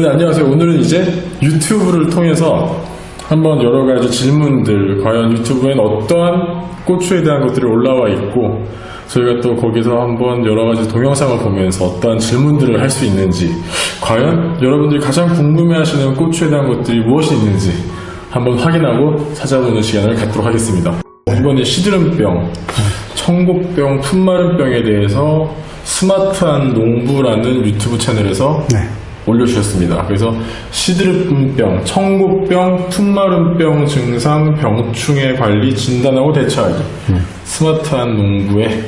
네, 안녕하세요. 오늘은 이제 유튜브를 통해서 한번 여러 가지 질문들, 과연 유튜브엔 어떠한 고추에 대한 것들이 올라와 있고, 저희가 또 거기서 한번 여러 가지 동영상을 보면서 어떠한 질문들을 할 수 있는지, 과연 여러분들이 가장 궁금해 하시는 고추에 대한 것들이 무엇이 있는지 한번 확인하고 찾아보는 시간을 갖도록 하겠습니다. 이번에 시드름병, 청국병, 품마름병에 대해서 스마트한 농부라는 유튜브 채널에서 네. 올려주셨습니다. 그래서 시드름병, 청국병, 품마름병 증상 병충해 관리 진단하고 대처하기. 스마트한 농부의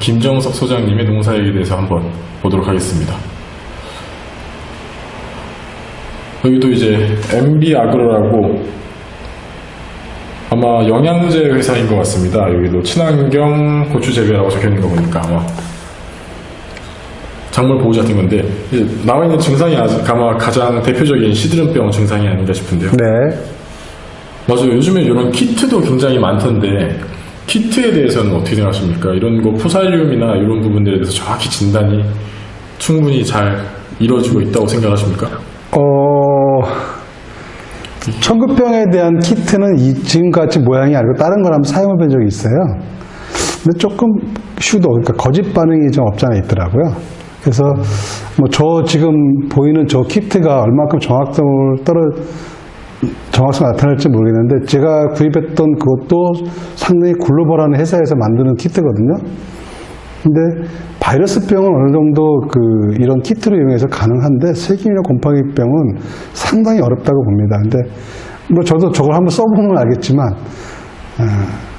김정석 소장님의 농사에 대해서 한번 보도록 하겠습니다. 여기도 이제 MB 아그로라고 아마 영양제 회사인 것 같습니다. 여기도 친환경 고추 재배라고 적혀 있는 거 보니까 아마 작물 보호제 같은 건데 나와 있는 증상이 아마 가장 대표적인 시드름병 증상이 아닌가 싶은데요. 네. 맞아요. 요즘에 이런 키트도 굉장히 많던데 키트에 대해서는 어떻게 생각하십니까? 이런 거 포살륨이나 이런 부분들에 대해서 정확히 진단이 충분히 잘 이루어지고 있다고 생각하십니까? 어, 청급병에 대한 키트는 이 지금같이 모양이 아니고 다른 걸 한번 사용해 본 적이 있어요. 근데 조금 슈도, 그러니까 거짓 반응이 좀 없지 않아 있더라고요. 그래서 뭐 저 지금 보이는 저 키트가 얼마큼 정확성을 떨어, 정확성 나타날지 모르겠는데 제가 구입했던 그것도 상당히 글로벌한 회사에서 만드는 키트거든요. 근데 바이러스병은 어느 정도 그 이런 키트를 이용해서 가능한데 세균이나 곰팡이병은 상당히 어렵다고 봅니다. 근데 뭐 저도 저걸 한번 써보면 알겠지만 어,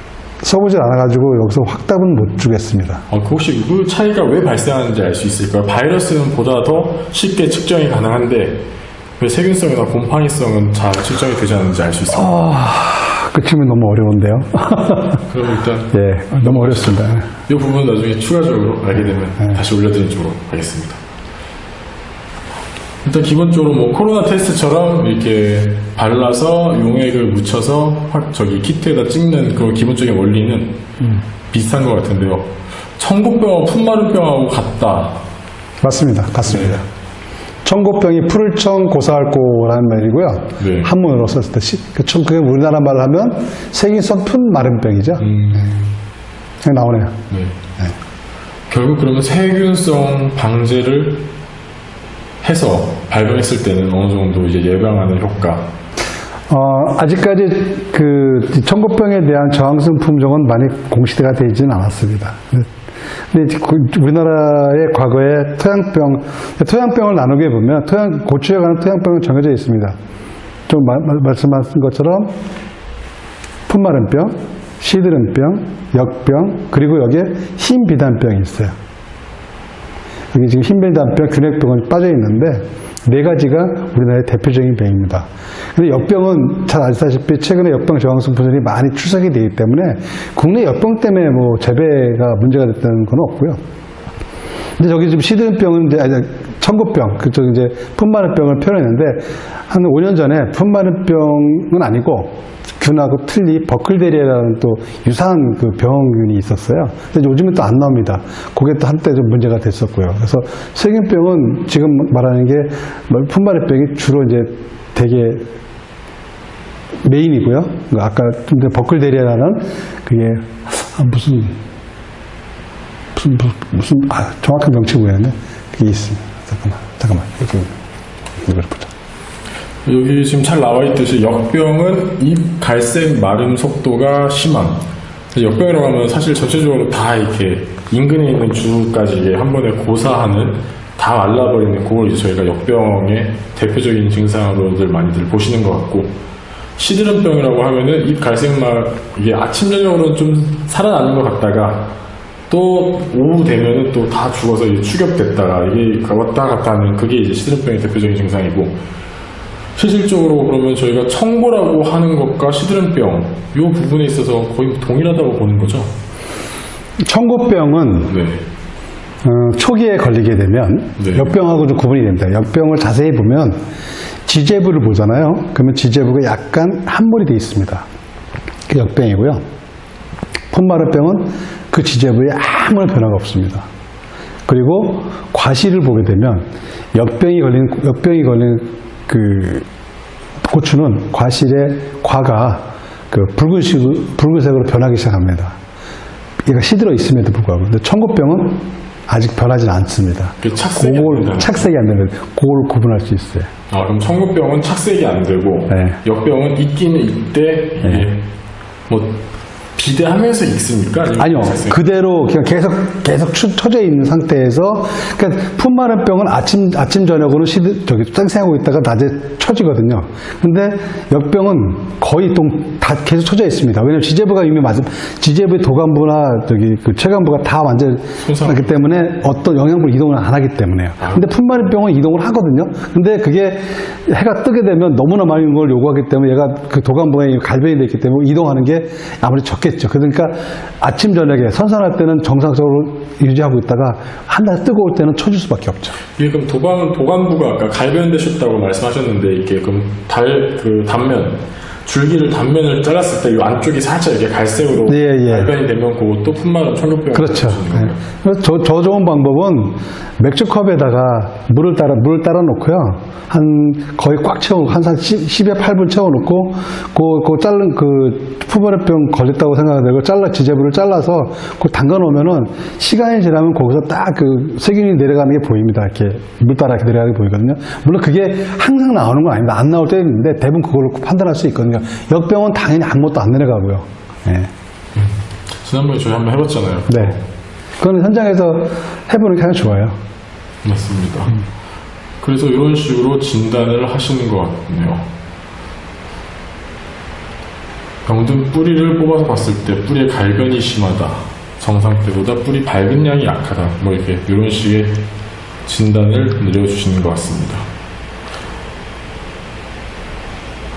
써보질 않아가지고 여기서 확답은 못 주겠습니다. 어, 그 혹시 그 차이가 왜 발생하는지 알 수 있을까요? 바이러스는 보다 더 쉽게 측정이 가능한데 왜 세균성이나 곰팡이성은 잘 측정이 되지 않는지 알 수 있을까요? 그 질문 너무 어려운데요. 그럼 일단 예, 너무 어렵습니다. 이 부분 나중에 추가적으로 알게 되면 다시 올려드리도록 하겠습니다. 일단 기본적으로 뭐 코로나 테스트처럼 이렇게 발라서 용액을 묻혀서 확 저기 키트에다 찍는 그 기본적인 원리는 비슷한 것 같은데요. 청국병하고 품마름병하고 같다. 맞습니다. 같습니다. 청고병이 풀청 고사알코라는 말이고요. 네. 한문으로 썼을 때, 시- 그 청- 그게 우리나라 말로 하면 생인성 푼 마름병이죠. 음, 그냥 나오네요. 네. 결국 그러면 세균성 방제를 해서 발병했을 때는 어느 정도 이제 예방하는 효과. 어, 아직까지 그 청고병에 대한 저항성 품종은 많이 공시가 되지는 않았습니다. 근데 그 우리나라의 과거에 토양병, 토양병을 나누게 보면 토양, 고추에 관한 토양병은 정해져 있습니다. 좀 마- 마- 말씀하신 것처럼 품마름병, 시드름병, 역병, 그리고 여기에 흰 비단병이 있어요. 여기 지금 흰벨단병, 균핵병은 빠져 있는데 네 가지가 우리나라의 대표적인 병입니다. 근데 역병은 잘 아시다시피 최근에 역병 저항성 분들이 많이 출석이 되기 때문에 국내 역병 때문에 뭐 재배가 문제가 됐다는 건 없고요. 근데 저기 지금 시드름병은 이제 아니, 청국병 그쪽 이제 품마름병을 표현했는데 한 5년 전에 품마름병은 아니고 균하고 틀리 버클데리아라는 또 유사한 그 병균이 있었어요. 근데 요즘은 또 안 나옵니다. 그게 또 한때 좀 문제가 됐었고요. 그래서 세균병은 지금 말하는 게뭐 품마름병이 주로 이제 되게 메인이고요. 그 아까 좀 전에 버클데리아라는 그게 아, 무슨 무슨 무슨 아 정확한 명칭 모르겠네. 그게 있습니다. 잠깐만 잠깐만 이거 이걸 보자. 여기 지금 잘 나와 있듯이 역병은 입 갈색 마름 속도가 심함. 역병이라고 하면 사실 전체적으로 다 이렇게 인근에 있는 주까지 이게 한 번에 고사하는 다 말라버리는 그걸 이제 저희가 역병의 대표적인 증상으로들 많이들 보시는 것 같고 시드름병이라고 하면은 입 갈색말 이게 아침 저녁으로는 좀 살아나는 것 같다가 또 오후 되면은 또 다 죽어서 이제 추격됐다가 이게 왔다 갔다 하는 그게 이제 시드름병의 대표적인 증상이고 실질적으로 그러면 저희가 청고라고 하는 것과 시드름병 이 부분에 있어서 거의 동일하다고 보는 거죠. 청고병은 네. 어, 초기에 걸리게 되면 네. 역병하고 좀 구분이 됩니다. 역병을 자세히 보면 지제부를 보잖아요. 그러면 지제부가 약간 함몰이 되어 있습니다. 그 역병이고요. 폰마르병은 그 지제부에 아무런 변화가 없습니다. 그리고 과실을 보게 되면 역병이 걸린 역병이 걸린 그 고추는 과실의 과가 그 붉은색 붉은색으로 변하기 시작합니다. 얘가 시들어 있음에도 불구하고 근데 청고병은 아직 변하지 않습니다. 그 착색이 안 그걸 착색이 안 되는 그걸 구분할 수 있어요. 아, 그럼 청국병은 착색이 안 되고 네. 역병은 있기는 있대 이게 뭐 비대하면서 익습니까? 아니면 아니요? 그대로 그냥 계속 계속 추- 처져 있는 상태에서 그러니까 품 마른 병은 아침 아침 저녁으로 시드 저기 쌩쌩하고 있다가 낮에 처지거든요. 근데 역병은 거의 동다 계속 처져 있습니다. 왜냐면 지제부가 이미 맞음 지제부의 도감부나 저기 그 체감부가 다 완전. 하기 때문에 어떤 영양분 이동을 안 하기 때문에요. 아. 근데 품 마른 병은 이동을 하거든요. 근데 그게 해가 뜨게 되면 너무나 많은 걸 요구하기 때문에 얘가 그 도감부에 갈변이 되기 때문에 이동하는 게 아무리 적 겠죠. 그러니까 아침 저녁에 선선할 때는 정상적으로 유지하고 있다가 한날 뜨거울 때는 쳐줄 수밖에 없죠. 이게 그럼 도감 도감부가 아까 갈변되셨다고 말씀하셨는데 이게 그럼 달 그 단면 줄기를 단면을 잘랐을 때 이 안쪽이 살짝 이렇게 갈색으로 예, 예. 갈변이 되면 그것도 품마른 청국병 그렇죠. 네. 그래서 저, 저 좋은 방법은 맥주컵에다가 물을 따라, 물을 따라 놓고요. 한, 거의 꽉 채워, 한 10 에 8분 채워 놓고, 그, 그 자른 그, 푸버레병 걸렸다고 생각하고, 잘라, 지제부를 잘라서, 그 담가 놓으면은, 시간이 지나면 거기서 딱 그 세균이 내려가는 게 보입니다. 이렇게, 물 따라 이렇게 내려가는 게 보이거든요. 물론 그게 항상 나오는 건 아닙니다. 안 나올 때도 있는데, 대부분 그걸로 판단할 수 있거든요. 역병은 당연히 아무것도 안 내려가고요. 예. 지난번에 저희 한번 해봤잖아요. 네. 그건 현장에서 해보는 게 가장 좋아요. 맞습니다. 그래서 이런 식으로 진단을 하시는 것 같네요. 병든 뿌리를 뽑아서 봤을 때 뿌리의 갈변이 심하다. 정상 때보다 뿌리 밝은 양이 약하다. 뭐 이렇게 이런 식의 진단을 내려주시는 것 같습니다.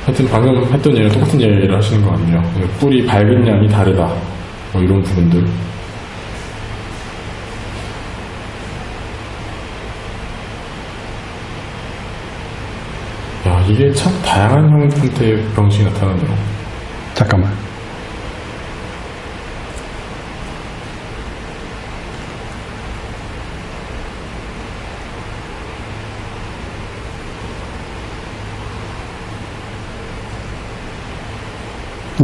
하여튼 방금 했던 얘기랑 똑같은 얘기를 하시는 것 같네요. 뿌리 밝은 양이 다르다. 뭐 이런 부분들. 야, 이게 참 다양한 형태의 병식이 나타나네요. 잠깐만.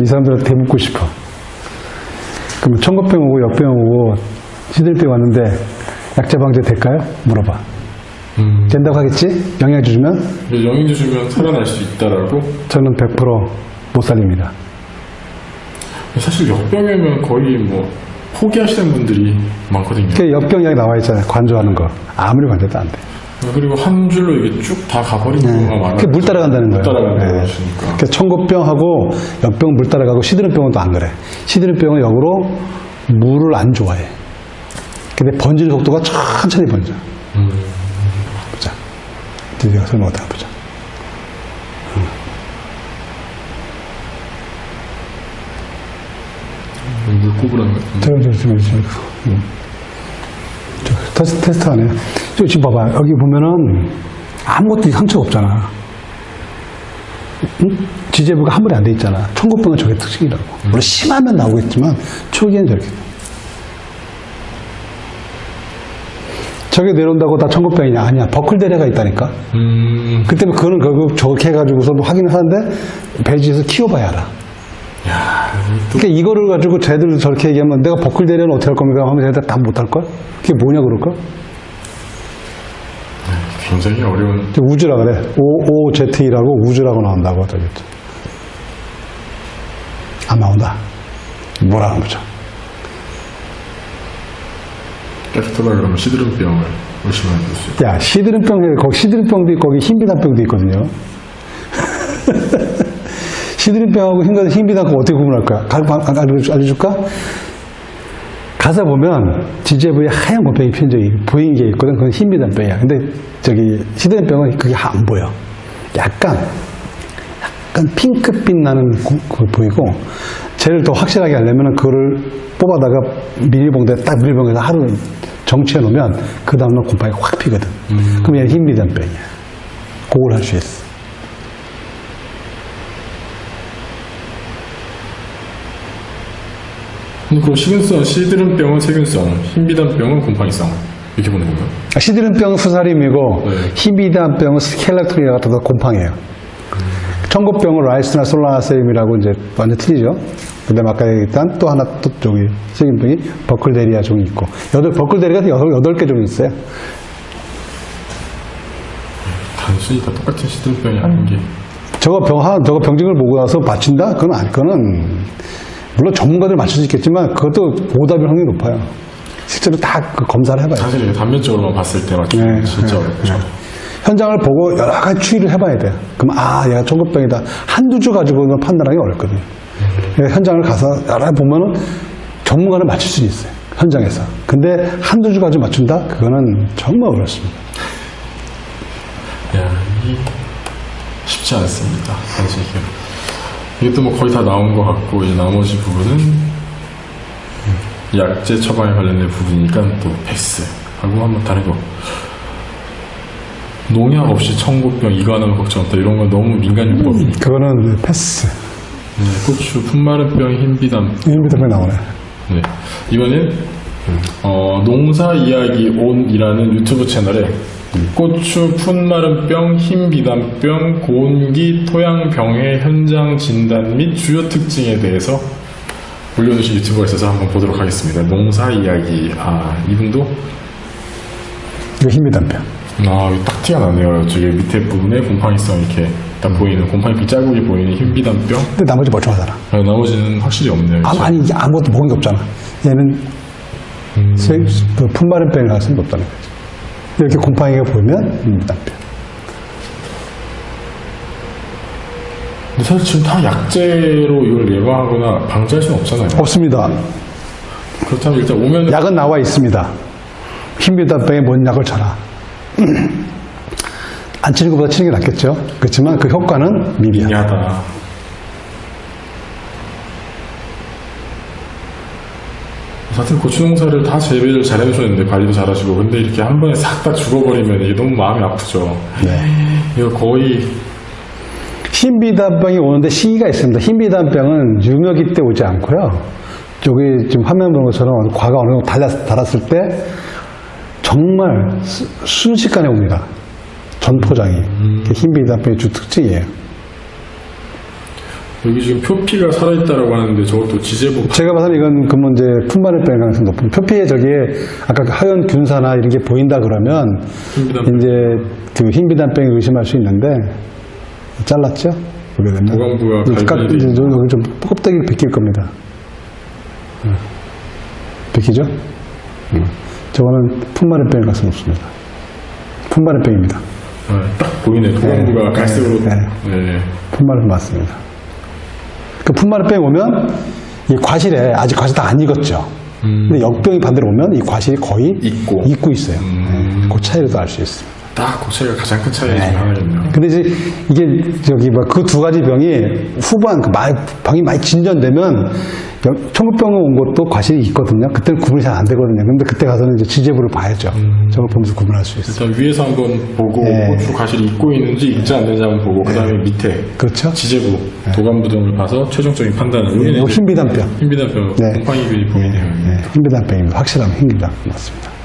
이 사람들한테 대묻고 싶어. 그럼 청국병 오고 역병 오고 시들병 왔는데 약제 방제 될까요? 물어봐. 음, 된다고 하겠지? 영양제 주면? 영양제 주면 살아날 수 있다라고? 저는 100%못 살립니다. 사실 역병이면 거의 뭐 포기하시는 분들이 많거든요. 그 역병 약이 나와 있잖아요. 관조하는 거. 아무리 관조도 안 돼. 그리고 한 줄로 이게 쭉 다 가버리는 경우가 많아요. 물 따라간다는 물 거예요. 따라간다고 네. 하시니까. 그 청고병하고 역병 물 따라가고 시드름병은 또 안 그래. 시드름병은 역으로 물을 안 좋아해. 근데 번지는 속도가 천천히 번져. 음, 보자. 드디어 설명하다 보자. 물 같은데. 저, 저, 저, 저, 음. 저, 테스트, 해요. 저, 지금 봐봐. 여기 보면은 아무것도 상처가 없잖아. 응? 지제부가 한 번에 안 돼 있잖아. 청고병은 저게 특징이라고. 물론 심하면 나오겠지만 초기엔 저렇게. 돼. 저게 내려온다고 다 청고병이냐? 아니야. 버클데레가 있다니까. 음, 그때 그거는 결국 저렇게 해가지고서 뭐 확인을 하는데 배지에서 키워봐야 알아. 야, 또 그러니까 이거를 가지고 쟤들 저렇게 얘기하면 내가 버클데레는 어떻게 할 겁니까? 하면 쟤들 다 못할 걸? 그게 뭐냐 그럴까? 굉장히 어려운. 저 우주라 그래. OOZE라고 우주라고 나온다고 저기. 안 나온다. 뭐라는 거죠? 깨끗하다 그러면 시드름병을 수 있어요. 야, 시드름병에, 거기 시드름병도 있고, 거기 흰비단병도 있거든요. 시드름병하고 흰, 흰비단병 어떻게 구분할 거야? 가- 가- 가- 알려줄- 알려줄까? 가서 보면 지제부에 하얀 곰팡이 핀 적이 보이는 게 있거든. 그건 흰비단병이야. 근데 저기 시드름병은 그게 안 보여. 약간, 약간 핑크빛 나는 구- 그거 보이고, 쟤를 더 확실하게 하려면 그거를 뽑아다가 비닐봉다에 딱 비닐봉에다 하루 정치해 놓으면 그 다음날 곰팡이가 확 피거든. 그럼 얘는 흰비단병이야. 그걸 할 수 있어. 근데 그 식은성, 시드름병은 세균성, 흰비단병은 곰팡이성. 이렇게 보는 건가요? 시드름병은 수사림이고 네. 히비단병은 스켈레톤이라고 더 곰팡이에요. 청고병은 라이스나 솔라나세임이라고 이제 완전 틀리죠. 그다음 아까 얘기했던 또 하나 또 저기 세균병이 버클데리아 종이 있고 여덟 버클데리아가 여덟 여덟 개 종이 있어요. 단순히 다 똑같은 시들병이 아닌 게 저거 병 하- 저거 병증을 보고 나서 맞춘다? 그건 아니 그거는 물론 전문가들 맞출 수 있겠지만 그것도 오답일 확률이 높아요. 실제로 다 그 검사를 해봐요. 사실 이게 단면적으로만 봤을 때 맞추기 네, 진짜 네, 어렵죠. 현장을 보고 여러 가지 추이를 해봐야 돼요. 그럼 아 얘가 청국병이다. 한두 주 가지고는 판단하기 어렵거든요. 그러니까 현장을 가서 여러 개 보면은 전문가는 맞출 수 있어요. 현장에서. 근데 한두 주 가지고 맞춘다? 그거는 정말 어렵습니다. 야, 이 쉽지 않습니다. 사실 이게 이것도 뭐 거의 다 나온 것 같고 이제 나머지 부분은 약제 처방에 관련된 부분이니까 또 패스 하고 한번 다른 거 농약 없이 청국병 이관하면 걱정 없다 이런 건 너무 민간 요법이니까 그거는 패스. 네, 고추 풋마른병 흰비담 인비드병 나오네. 네. 이번엔 어, 농사 이야기 온이라는 유튜브 채널에 고추 풋마른병, 흰비단병, 고온기, 토양병의 현장 진단 및 주요 특징에 대해서 올려주신 유튜버가 있어서 한번 보도록 하겠습니다. 농사 이야기. 아, 이분도 이거 힘비단병. 아, 딱 티가 나네요. 저기 밑에 부분에 곰팡이성 이렇게 딱 보이는 곰팡이 자국이 보이는 흰비단병. 근데 나머지 멀쩡하잖아. 아, 나머지는 확실히 없네요. 아, 아니, 이게 아무것도 먹은 게 없잖아. 얘는 세, 그 병이 수는 없다는 거지. 이렇게 곰팡이가 보이면 힘비단병. 근데 사실 지금 다 약제로 이걸 예방하거나 방지할 수는 없잖아요. 없습니다. 그렇다면 일단 오면 약은 나와 있습니다. 흰비단병에 뭔 약을 쳐라. 안 치는 것보다 치는 게 낫겠죠. 그렇지만 그 효과는 미비하다. 미하다. 사실 고추 농사를 다 재배를 잘 해주셨는데 관리도 잘 하시고 근데 이렇게 한 번에 싹 다 죽어버리면 이게 너무 마음이 아프죠. 네. 이거 거의 흰비단병이 오는데 시기가 있습니다. 흰비단병은 유명기 때 오지 않고요. 여기 지금 화면 보는 것처럼 과가 어느 정도 달았, 달았을 때 정말 수- 순식간에 옵니다. 전포장이. 그게 흰비단병의 주 특징이에요. 여기 지금 표피가 살아있다라고 하는데 저것도 지제복 제가 봐서는 이건 그러면 이제 품마늘병 가능성이 높은 표피에 저기에 아까 그 하얀 균사나 이런 게 보인다 그러면 흰비단 이제 그 흰비단병이 의심할 수 있는데 잘랐죠? 보게 되면 보건부가 이제 깍- 발견이 이제 좀, 여기 좀 껍데기를 벗길 겁니다. 응. 벗기죠? 응. 저거는 품마늘병 가능성이 높습니다. 품마늘병입니다. 네, 딱 보이네. 도관부가 네, 갈색으로 네, 네. 품마늘 맞습니다. 그 품마늘병이 오면 이 과실에 아직 과실 다 안 익었죠. 근데 역병이 반대로 오면 이 과실이 거의 음. 익고. 익고 있어요. 음. 네, 그 차이로도 알 수 있습니다. 딱그 차이가 가장 큰 차이 네. 중에 하나겠네요. 근데 이제 이게 저기 뭐그두 가지 병이 후반 그 많이 병이 많이 진전되면 청국병 온 것도 과실이 있거든요. 그때는 구분이 잘 안 되거든요. 근데 그때 가서는 이제 지제부를 봐야죠. 저걸 보면서 구분할 수 있어요. 일단 위에서 한번 보고 네. 고추 가실이 익고 있는지 익지 않는지 한번 보고 그 다음에 밑에 그렇죠? 지제부 도관부 등을 봐서 최종적인 판단을 여기는 이거 이제 흰비단병. 흰비단병 네. 곰팡이균이 보이네요. 네, 흰비단병입니다. 확실한 흰비단 맞습니다.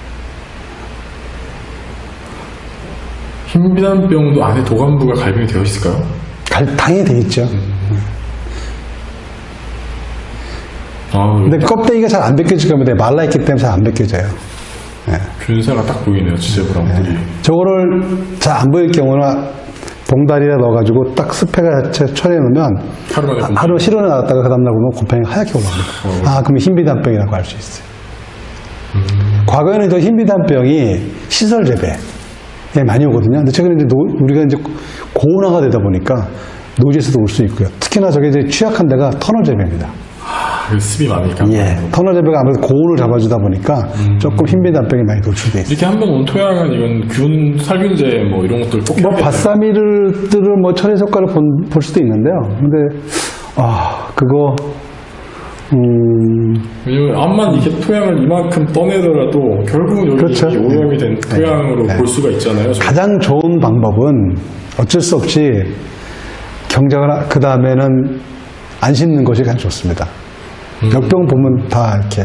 흰비단병도 안에 도관부가 갈병이 되어 있을까요? 갈, 당연히 돼 있죠. 아, 근데 껍데기가 잘 안 벗겨질 겁니다. 말라있기 때문에 잘 안 벗겨져요. 네. 균사가 딱 보이네요. 지제부랑 물이. 저거를 잘 안 보일 경우는 봉다리에 넣어가지고 딱 습해가 처리해 놓으면 하루 곰팡이. 하루 실온에 나갔다가 그 다음날 보면 곰팡이가 하얗게 올라옵니다. 아, 그러면 흰비단병이라고 알수 있어요. 과거에는 저 흰비단병이 시설 재배 에 많이 오거든요. 근데 최근에 이제 노- 우리가 이제 고온화가 되다 보니까 노지에서도 올 수 있고요. 특히나 저게 이제 취약한 데가 터널 재배입니다. 아, 그 습이 많으니까. 예. 터널 재배가 아무래도 고온을 잡아주다 보니까 조금 흰비단병이 많이 노출돼 있어요. 이렇게 한번 온 토양은 이건 균, 살균제 뭐 이런 것들 꼭 뭐. 바사미를 들을 뭐 처리 효과를 본- 볼 수도 있는데요. 근데 아 그거 음 암만 이렇게 토양을 이만큼 떠내더라도 결국은 여기 그렇죠. 이렇게 오염이 된 네. 토양으로 네. 볼 수가 있잖아요. 저- 가장 좋은 방법은 어쩔 수 없이 경작을 그 다음에는 안 심는 것이 가장 좋습니다. 역병 보면 다 이렇게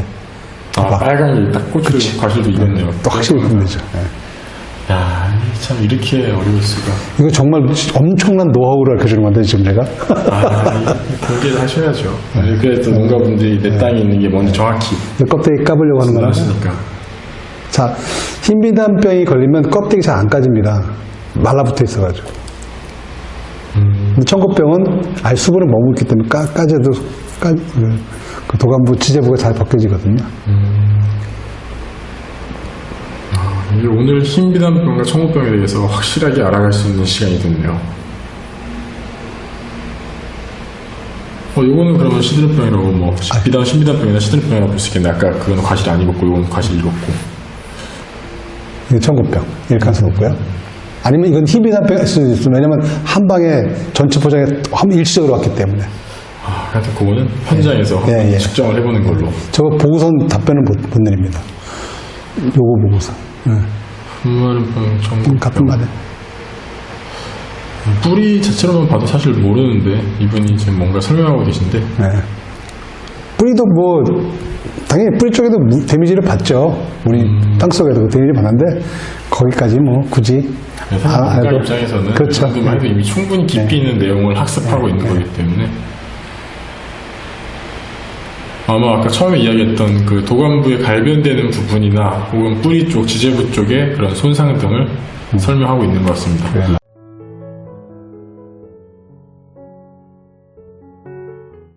아. 빨간 게딱 꽂혀 과실도 익었네요. 또 확실히 분되죠. 예. 야, 참 이렇게 어려울 수가. 이거 정말 엄청난 노하우를 알려 주는 건데, 지금 내가. 아, 경계를 하셔야죠. 네. 그래서 농가분들이 내 땅에 있는 게 뭔지 정확히 이 껍데기 까보려고 하는 거라. 하시니까. 자, 흰비단병이 걸리면 껍데기 잘 안 까집니다. 말라붙어 있어가지고. 근데 청국병은 아예 수분을 머물기 때문에 까, 까져도 까, 그, 그 도감부 지제부가 잘 벗겨지거든요. 오늘 흰비단병과 청국병에 대해서 확실하게 알아갈 수 있는 시간이 됐네요. 어, 요거는 그러면 시드름병이라고 뭐 비단 신비단병이나 시드름병이라고 볼 수 있겠네. 아까 그건 과실이 안 익었고 요건 과실이 익었고. 이게 청국병. 이렇게 할수 없고요. 아니면 이건 흰비단병일 수도 있어요. 왜냐면 한 방에 전체 포장에 한 일시적으로 왔기 때문에. 아, 하여튼 그거는 현장에서 예, 한번 예. 측정을 해보는 걸로. 저거 보고선 답변을 못, 못 내립니다. 요거 보고선. 예. 분말병 같은 청국병. 말에. 뿌리 자체로만 봐도 사실 모르는데 이분이 지금 뭔가 설명하고 계신데 네. 뿌리도 뭐 당연히 뿌리 쪽에도 무- 데미지를 받죠. 우리 땅 속에도 그 데미지를 받는데 거기까지 뭐 굳이 그래서 아, 농가 알고. 입장에서는 그렇죠. 그 정도만 해도 이미 충분히 깊이 있는 내용을 학습하고 있는 거기 때문에 아마 아까 처음에 이야기했던 그 도관부에 갈변되는 부분이나 혹은 뿌리 쪽, 지제부 쪽의 그런 손상 등을 설명하고 있는 것 같습니다. 네.